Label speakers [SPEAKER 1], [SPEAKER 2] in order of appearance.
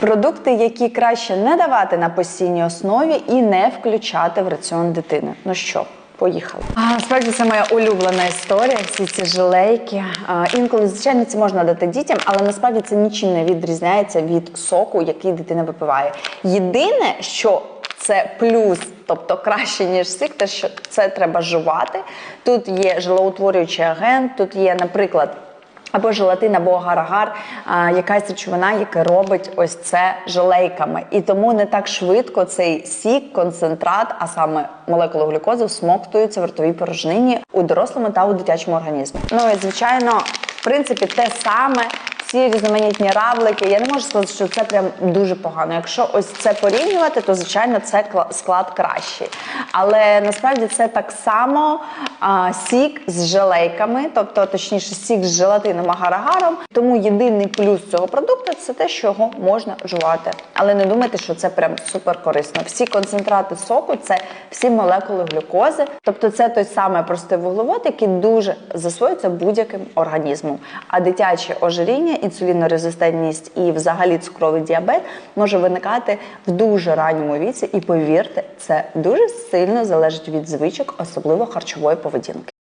[SPEAKER 1] Продукти, які краще не давати на постійній основі і не включати в раціон дитини. Ну що? Поїхали. А, справді це моя улюблена історія. Всі ці жилейки. А, інколи, звичайно, це можна дати дітям, але насправді це нічим не відрізняється від соку, який дитина випиває. Єдине, що це плюс, тобто краще ніж сик, те, що це треба жувати. Тут є жилоутворюючий агент, тут є, наприклад. Або желатин, або агар-агар, якась речовина, яка робить ось це желейками. І тому не так швидко цей сік, концентрат, а саме молекули глюкози, всмоктуються в ротовій порожнині у дорослому та у дитячому організмі. Ну і звичайно, в принципі, те саме. Ці різноманітні равлики, я не можу сказати, що це прям дуже погано. Якщо ось це порівнювати, то звичайно це склад кращий. Але насправді це так само а, сік з желейками, тобто точніше сік з желатином агар-агаром. Тому єдиний плюс цього продукту це те, що його можна жувати. Але не думайте, що це прям супер корисно. Всі концентрати соку це всі молекули глюкози, тобто це той самий простий вуглевод, який дуже засвоюється будь-яким організмом. А дитяче ожиріння, інсулінорезистентність і взагалі цукровий діабет може виникати в дуже ранньому віці. І повірте, це дуже сильно залежить від звичок, особливо харчової поведінки.